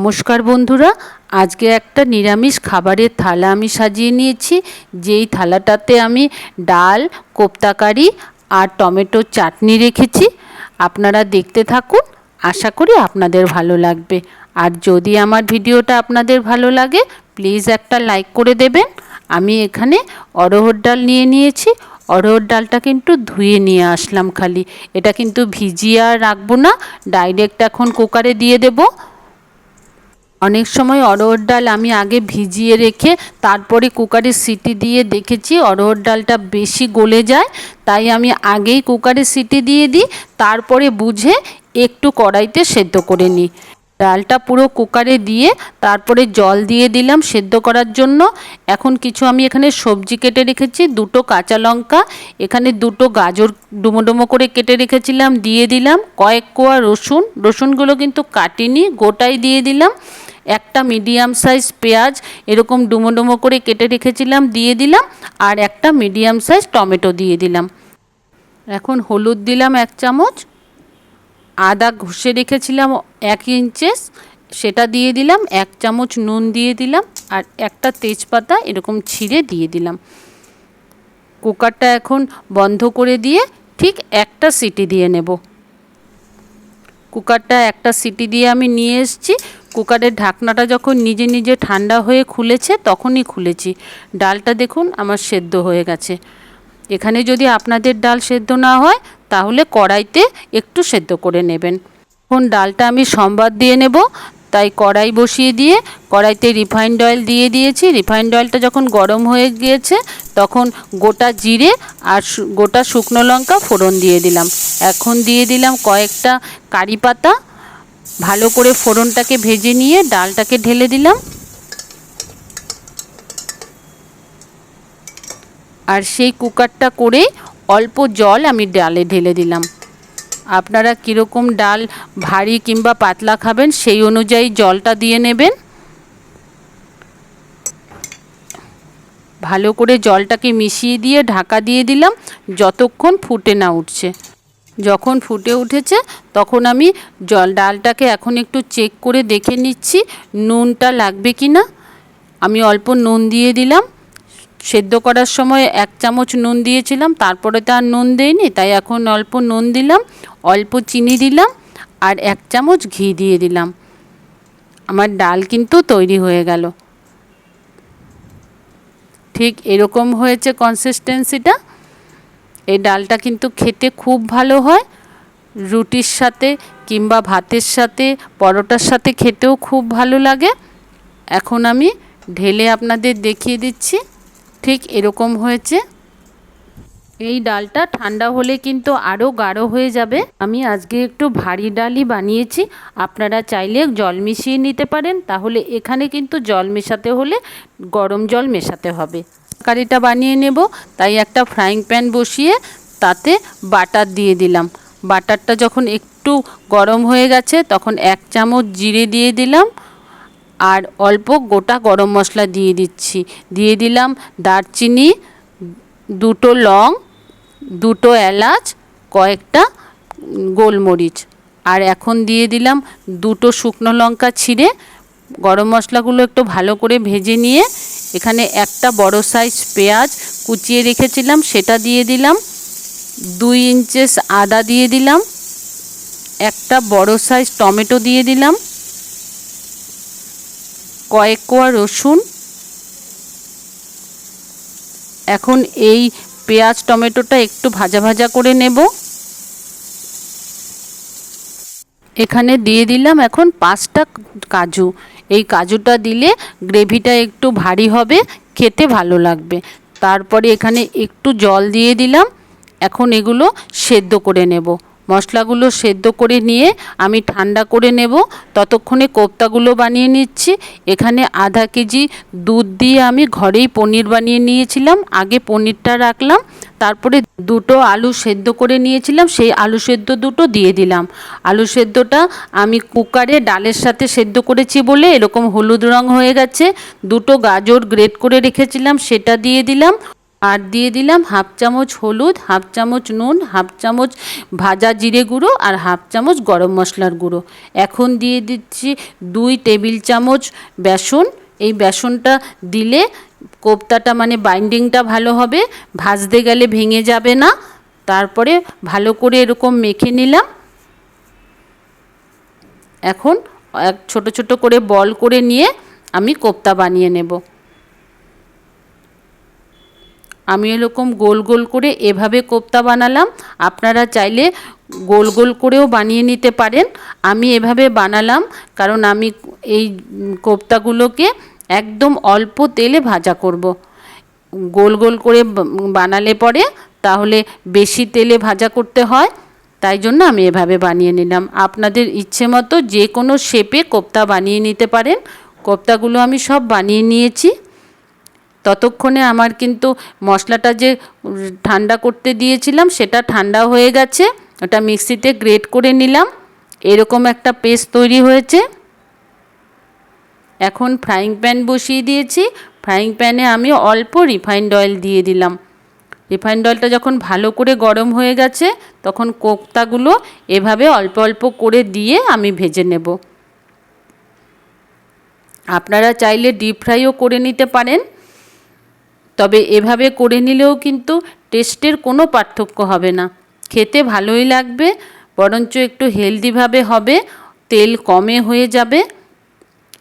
নমস্কার বন্ধুরা, আজকে একটা নিরামিষ খাবারের থালা আমি সাজিয়ে নিয়েছি। যেই থালাটাতে আমি ডাল, কোপ্তাকারি আর টমেটোর চাটনি রেখেছি। আপনারা দেখতে থাকুন, আশা করি আপনাদের ভালো লাগবে। আর যদি আমার ভিডিওটা আপনাদের ভালো লাগে, প্লিজ একটা লাইক করে দেবেন। আমি এখানে অরহর ডাল নিয়ে নিয়েছি। অরহর ডালটা কিন্তু ধুয়ে নিয়ে আসলাম খালি। এটা কিন্তু ভিজিয়ে আর রাখব না, ডাইরেক্ট এখন কুকারে দিয়ে দেবো। অনেক সময় অড়হর ডাল আমি আগে ভিজিয়ে রেখে তারপরে কুকারে সিটি দিয়ে দেখেছি অড়হর ডালটা বেশি গলে যায়, তাই আমি আগেই কুকারে সিটি দিয়ে দিই, তারপরে বুঝে একটু কড়াইতে সেদ্ধ করে নিই। ডালটা পুরো কুকারে দিয়ে তারপরে জল দিয়ে দিলাম সেদ্ধ করার জন্য। এখন কিছু আমি এখানে সবজি কেটে রেখেছি, দুটো কাঁচা লঙ্কা, এখানে দুটো গাজর ডুমো ডুমো করে কেটে রেখেছিলাম, দিয়ে দিলাম কয়েক কোয়া রসুন। রসুনগুলো কিন্তু কাটিনি, গোটাই দিয়ে দিলাম। একটা মিডিয়াম সাইজ পেঁয়াজ এরকম ডুমো ডুমো করে কেটে রেখেছিলাম, দিয়ে দিলাম, আর একটা মিডিয়াম সাইজ টমেটো দিয়ে দিলাম। এখন হলুদ দিলাম এক চামচ, আদা ঘষে রেখেছিলাম এক ইঞ্চেস সেটা দিয়ে দিলাম, এক চামচ নুন দিয়ে দিলাম, আর একটা তেজপাতা এরকম ছিঁড়ে দিয়ে দিলাম। কুকারটা এখন বন্ধ করে দিয়ে ঠিক একটা সিটি দিয়ে নেব। কুকারটা একটা সিটি দিয়ে আমি নিয়ে এসেছি কুকারের ঢাকনাটা যখন নিজে নিজে ঠান্ডা হয়ে খুলেছে, তখনই খুলেছি। ডালটা দেখুন আমার সেদ্ধ হয়ে গেছে। এখানে যদি আপনাদের ডাল সেদ্ধ না হয়, তাহলে কড়াইতে একটু সেদ্ধ করে নেবেন। এখন ডালটা আমি সম্বাদ দিয়ে নেব। তাই কড়াই বসিয়ে দিয়ে কড়াইতে রিফাইন্ড অয়েল দিয়ে দিয়েছি। রিফাইন্ড অয়েলটা যখন গরম হয়ে গিয়েছে, তখন গোটা জিরে আর গোটা শুকনো লঙ্কা ফোড়ন দিয়ে দিলাম। এখন দিয়ে দিলাম কয়েকটা কারি পাতা। ভালো করে ফোড়নটাকে ভেজে নিয়ে ডালটাকে ঢেলে দিলাম। আর সেই কুকারটা করে অল্প জল আমি ডালে ঢেলে দিলাম। আপনারা কীরকম ডাল ভারী কিংবা পাতলা খাবেন সেই অনুযায়ী জলটা দিয়ে নেবেন। ভালো করে জলটাকে মিশিয়ে দিয়ে ঢাকা দিয়ে দিলাম, যতক্ষণ ফুটে না উঠছে। যখন ফুটে উঠেছে, তখন আমি জল ডালটাকে এখন একটু চেক করে দেখে নিচ্ছি, নুনটা লাগবে কি না। আমি অল্প নুন দিয়ে দিলাম। সেদ্ধ করার সময় এক চামচ নুন দিয়েছিলাম, তারপরে তো আর নুন দেয়নি তাই এখন অল্প নুন দিলাম, অল্প চিনি দিলাম, আর এক চামচ ঘি দিয়ে দিলাম। আমার ডাল কিন্তু তৈরি হয়ে গেল। ঠিক এরকম হয়েছে কনসিস্টেন্সিটা এই ডালটা কিন্তু খেতে খুব ভালো হয়। রুটির সাথে কিংবা ভাতের সাথে, পরোটার সাথে খেতেও খুব ভালো লাগে। এখন আমি ঢেলে আপনাদের দেখিয়ে দিচ্ছি, ঠিক এরকম হয়েছে। এই ডালটা ঠান্ডা হলে কিন্তু আরও গাঢ় হয়ে যাবে। আমি আজকে একটু ভারী ডালই বানিয়েছি। আপনারা চাইলে জল মিশিয়ে নিতে পারেন, তাহলে এখানে কিন্তু জল মেশাতে হলে গরম জল মেশাতে হবে। কারিটা বানিয়ে নেব। তাই একটা ফ্রাইং প্যান বসিয়ে তাতে বাটার দিয়ে দিলাম। বাটারটা যখন একটু গরম হয়ে গেছে, তখন এক চামচ জিরে দিয়ে দিলাম আর অল্প গোটা গরম মশলা দিয়ে দিচ্ছি। দিয়ে দিলাম দারচিনি, দুটো লং, দুটো এলাচ, কয়েকটা গোলমরিচ। আর এখন দিয়ে দিলাম দুটো শুকনো লঙ্কা ছিঁড়ে। গরম মশলাগুলো একটু ভালো করে ভেজে নিয়ে এখানে একটা বড় সাইজ পেঁয়াজ কুচিয়ে রেখেছিলাম, সেটা দিয়ে দিলাম। দুই ইঞ্চেস আদা দিয়ে দিলাম। একটা বড় সাইজ টমেটো দিয়ে দিলাম। কয়েক কোয়া রসুন। এখন এই পেঁয়াজ, টমেটোটা একটু ভাজা ভাজা করে নেব। এখানে দিয়ে দিলাম এখন পাঁচটা কাজু। এই কাজুটা দিলে গ্রেভিটা একটু ভারী হবে, খেতে ভালো লাগবে। তারপরে এখানে একটু জল দিয়ে দিলাম, এখন এগুলো সেদ্ধ করে নেব। মশলাগুলো সেদ্ধ করে নিয়ে আমি ঠান্ডা করে নেব। ততক্ষণে কোপ্তাগুলো বানিয়ে নিচ্ছি। এখানে আধা কেজি দুধ দিয়ে আমি ঘরেই পনির বানিয়ে নিয়েছিলাম। আগে পনিরটা রাখলাম। তারপরে দুটো আলু সেদ্ধ করে নিয়েছিলাম। সেই আলু সেদ্ধ দুটো দিয়ে দিলাম। আলু সেদ্ধটা আমি কুকারে ডালের সাথে সেদ্ধ করেছি বলে এরকম হলুদ রং হয়ে গেছে। দুটো গাজর গ্রেট করে রেখেছিলাম, সেটা দিয়ে দিলাম। আর দিয়ে দিলাম হাফ চামচ হলুদ, হাফ চামচ নুন, হাফ চামচ ভাজা জিরে গুঁড়ো আর হাফ চামচ গরম মশলার গুঁড়ো। এখন দিয়ে দিচ্ছি দুই টেবিল চামচ বেসন। এই বেসনটা দিলে কোপ্তাটা মানে বাইন্ডিংটা ভালো হবে, ভাজতে গেলে ভেঙে যাবে না। তারপরে ভালো করে এরকম মেখে নিলাম। এখন এক ছোট ছোট করে বল করে নিয়ে আমি কোপ্তা বানিয়ে নেব। আমি এরকম গোল গোল করে এভাবে কোপ্তা বানালাম। আপনারা চাইলে গোল গোল করেও বানিয়ে নিতে পারেন। আমি এভাবে বানালাম, কারণ আমি এই কোপ্তাগুলোকে একদম অল্প তেলে ভাজা করব। গোল গোল করে বানালে পরে তাহলে বেশি তেলে ভাজা করতে হয়, তাই জন্য আমি এভাবে বানিয়ে নিলাম। আপনাদের ইচ্ছে মতো যে কোনো শেপে কোপ্তা বানিয়ে নিতে পারেন। কোপ্তাগুলো আমি সব বানিয়ে নিয়েছি। ততক্ষণে আমার কিন্তু মশলাটা যে ঠান্ডা করতে দিয়েছিলাম, সেটা ঠান্ডা হয়ে গেছে। ওটা মিক্সিতে গ্রেট করে নিলাম। এরকম একটা পেস্ট তৈরি হয়েছে। এখন ফ্রাইং প্যান বসিয়ে দিয়েছি। ফ্রাইং প্যানে আমি অল্প রিফাইন্ড অয়েল দিয়ে দিলাম। রিফাইন্ড অয়েলটা যখন ভালো করে গরম হয়ে গেছে, তখন কোপ্তাগুলো এভাবে অল্প অল্প করে দিয়ে আমি ভেজে নেব। আপনারা চাইলে ডিপ ফ্রাইও করে নিতে পারেন। তবে এভাবে করে নিলেও কিন্তু টেস্টের কোনো পার্থক্য হবে না। খেতে ভালোই লাগবে, বরঞ্চ একটু হেলদিভাবে হবে, তেল কমে হয়ে যাবে।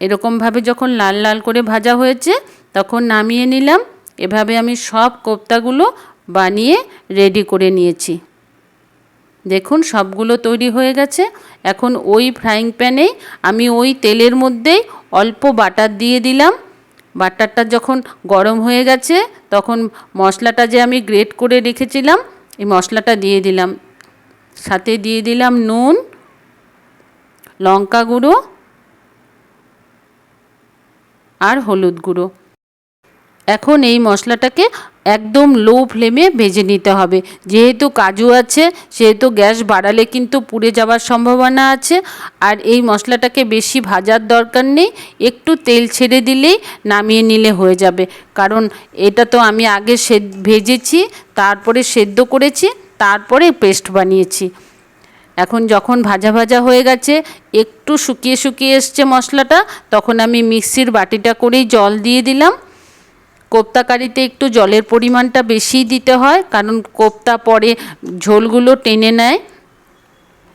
এরকমভাবে যখন লাল লাল করে ভাজা হয়েছে, তখন নামিয়ে নিলাম। এভাবে আমি সব কোপ্তাগুলো বানিয়ে রেডি করে নিয়েছি। দেখুন, সবগুলো তৈরি হয়ে গেছে। এখন ওই ফ্রাইং প্যানেই আমি ওই তেলের মধ্যেই অল্প বাটার দিয়ে দিলাম। বাটারটা যখন গরম হয়ে গেছে, তখন মশলাটা যে আমি গ্রেট করে রেখেছিলাম, এই মশলাটা দিয়ে দিলাম। সাথে দিয়ে দিলাম নুন, লঙ্কা গুঁড়ো আর হলুদ গুঁড়ো। এখন এই মশলাটাকে একদম লো ফ্লেমে ভেজে নিতে হবে। যেহেতু কাজু আছে, সেহেতু গ্যাস বাড়ালে কিন্তু পুড়ে যাওয়ার সম্ভাবনা আছে। আর এই মশলাটাকে বেশি ভাজার দরকার নেই, একটু তেল ছেড়ে দিলেই নামিয়ে নিলে হয়ে যাবে। কারণ এটা তো আমি আগে সে ভেজেছি, তারপরে সেদ্ধ করেছি, তারপরে পেস্ট বানিয়েছি। এখন যখন ভাজা ভাজা হয়ে গেছে, একটু শুকিয়ে শুকিয়ে এসছে মশলাটা, তখন আমি মিক্সির বাটিটা করেই জল দিয়ে দিলাম। কোপ্তা কারিতে একটু জলের পরিমাণটা বেশিই দিতে হয়, কারণ কোপ্তা পরে ঝোলগুলো টেনে নেয়।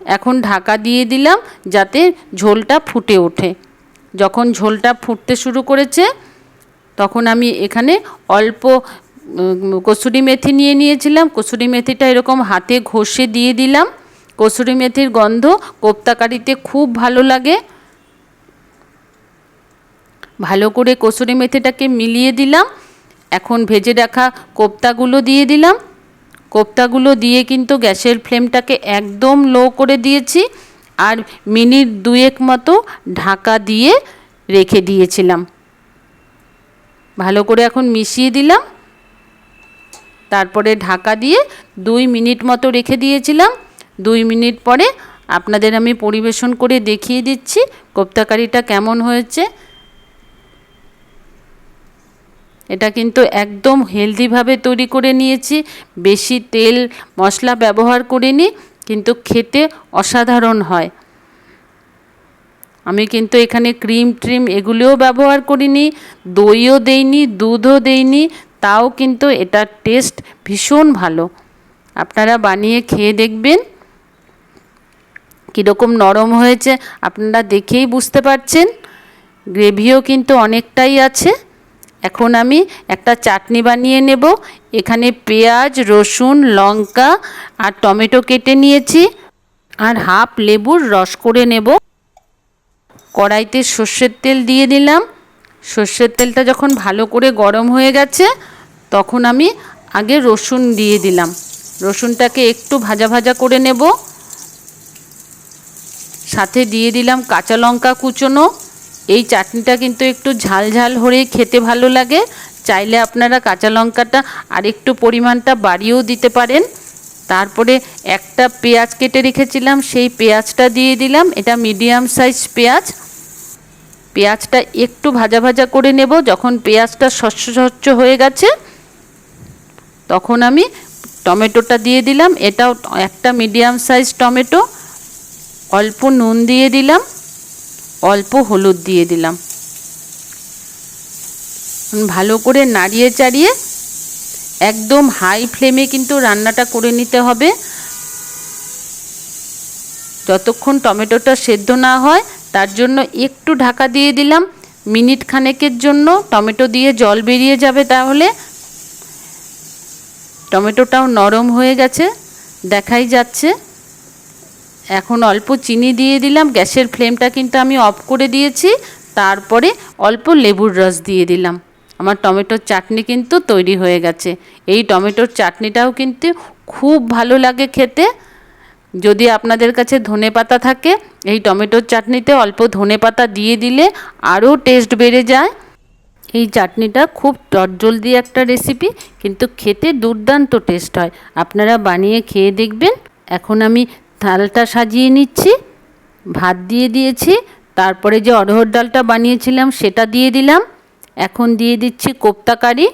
এখন ঢাকা দিয়ে দিলাম যাতে ঝোলটা ফুটে ওঠে। যখন ঝোলটা ফুটতে শুরু করেছে, তখন আমি এখানে অল্প কসুরি মেথি নিয়ে নিয়েছিলাম। কসুরি মেথিটা এরকম হাতে ঘষে দিয়ে দিলাম। কসুরি মেথির গন্ধ কোপ্তা কারিতে খুব ভালো লাগে। ভালো করে কসুরি মেথিটাকে মিলিয়ে দিলাম। এখন ভেজে রাখা কোপ্তাগুলো দিয়ে দিলাম। কোপ্তাগুলো দিয়ে কিন্তু গ্যাসের ফ্লেমটাকে একদম লো করে দিয়েছি আর মিনিট দুয়েক মতো ঢাকা দিয়ে রেখে দিয়েছিলাম। ভালো করে এখন মিশিয়ে দিলাম। তারপরে ঢাকা দিয়ে দুই মিনিট মতো রেখে দিয়েছিলাম। দুই মিনিট পরে আপনাদের আমি পরিবেশন করে দেখিয়ে দিচ্ছি কোপ্তাকারিটা কেমন হয়েছে। এটা কিন্তু একদম হেলদিভাবে তৈরি করে নিয়েছি। বেশি তেল, মশলা ব্যবহার করিনি, কিন্তু খেতে অসাধারণ হয়। আমি কিন্তু এখানে ক্রিম ট্রিম এগুলোও ব্যবহার করিনি, দইও দেইনি, দুধও দেইনি, তাও কিন্তু এটার টেস্ট ভীষণ ভালো। আপনারা বানিয়ে খেয়ে দেখবেন, কীরকম নরম হয়েছে, আপনারা দেখেই বুঝতে পারছেন। গ্রেভিও কিন্তু অনেকটাই আছে। এখন আমি একটা চাটনি বানিয়ে নেব। এখানে পেঁয়াজ, রসুন, লঙ্কা আর টমেটো কেটে নিয়েছি আর হাফ লেবুর রস করে নেব। কড়াইতে সর্ষের তেল দিয়ে দিলাম। সর্ষের তেলটা যখন ভালো করে গরম হয়ে গেছে, তখন আমি আগে রসুন দিয়ে দিলাম। রসুনটাকে একটু ভাজা ভাজা করে নেব। সাথে দিয়ে দিলাম কাঁচা লঙ্কা কুচোনো। এই চাটনিটা কিন্তু একটু ঝাল ঝাল হলেই খেতে ভালো লাগে। চাইলে আপনারা কাঁচা লঙ্কাটা আর একটু পরিমাণটা বাড়িয়েও দিতে পারেন। তারপরে একটা পেঁয়াজ কেটে রেখেছিলাম, সেই পেঁয়াজটা দিয়ে দিলাম। এটা মিডিয়াম সাইজ পেঁয়াজ। পেঁয়াজটা একটু ভাজা ভাজা করে নেব। যখন পেঁয়াজটা স্বচ্ছ স্বচ্ছ হয়ে গেছে, তখন আমি টমেটোটা দিয়ে দিলাম। এটাও একটা মিডিয়াম সাইজ টমেটো। অল্প নুন দিয়ে দিলাম। অল্প হলুদ দিয়ে দিলাম। ভালো করে নাড়িয়ে চাড়িয়ে একদম হাই ফ্লেমে কিন্তু রান্নাটা করে নিতে হবে। যতক্ষণ টমেটোটা সেদ্ধ না হয়, তার জন্য একটু ঢাকা দিয়ে দিলাম। মিনিট খানেকের জন্য টমেটো দিয়ে জল বেরিয়ে যাবে তাহলে। টমেটোটাও নরম হয়ে গেছে, দেখাই যাচ্ছে। এখন অল্প চিনি দিয়ে দিলাম, গ্যাসের ফ্লেমটা কিন্তু আমি অফ করে দিয়েছি, তারপরে অল্প লেবুর রস দিয়ে দিলাম। আমার টমেটোর চাটনি কিন্তু তৈরি হয়ে গেছে। এই টমেটোর চাটনিটাও কিন্তু খুব ভালো লাগে খেতে। যদি আপনাদের কাছে ধনে পাতা থাকে, এই টমেটোর চাটনিতে অল্প ধনে পাতা দিয়ে দিলে আরও টেস্ট বেড়ে যায়। এই চাটনিটা খুব চটজলদি একটা রেসিপি, কিন্তু খেতে দুর্দান্ত টেস্ট হয়। আপনারা বানিয়ে খেয়ে দেখবেন। এখন আমি থালটা সাজিয়ে নিচ্ছি, ভাত দিয়ে দিয়েছি, তারপরে যে অড়হর ডালটা বানিয়েছিলাম সেটা দিয়ে দিলাম। এখন দিয়ে দিচ্ছি কোপ্তা কারি।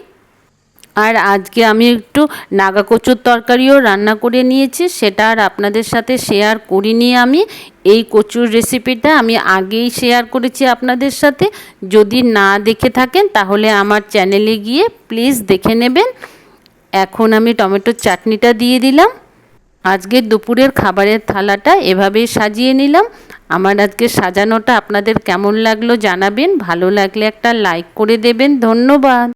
আর আজকে আমি একটু নাগা কচুর তরকারিও রান্না করে নিয়েছি, সেটা আর আপনাদের সাথে শেয়ার করিনি আমি। এই কচুর রেসিপিটা আমি আগেই শেয়ার করেছি আপনাদের সাথে। যদি না দেখে থাকেন তাহলে আমার চ্যানেলে গিয়ে প্লিজ দেখে নেবেন। এখন আমি টমেটোর চাটনিটা দিয়ে দিলাম। আজকে দুপুরের খাবারের থালাটা এভাবেই সাজিয়ে নিলাম। আমার আজকে সাজানোটা আপনাদের কেমন লাগল জানাবেন। ভালো লাগলে একটা লাইক করে দেবেন। ধন্যবাদ।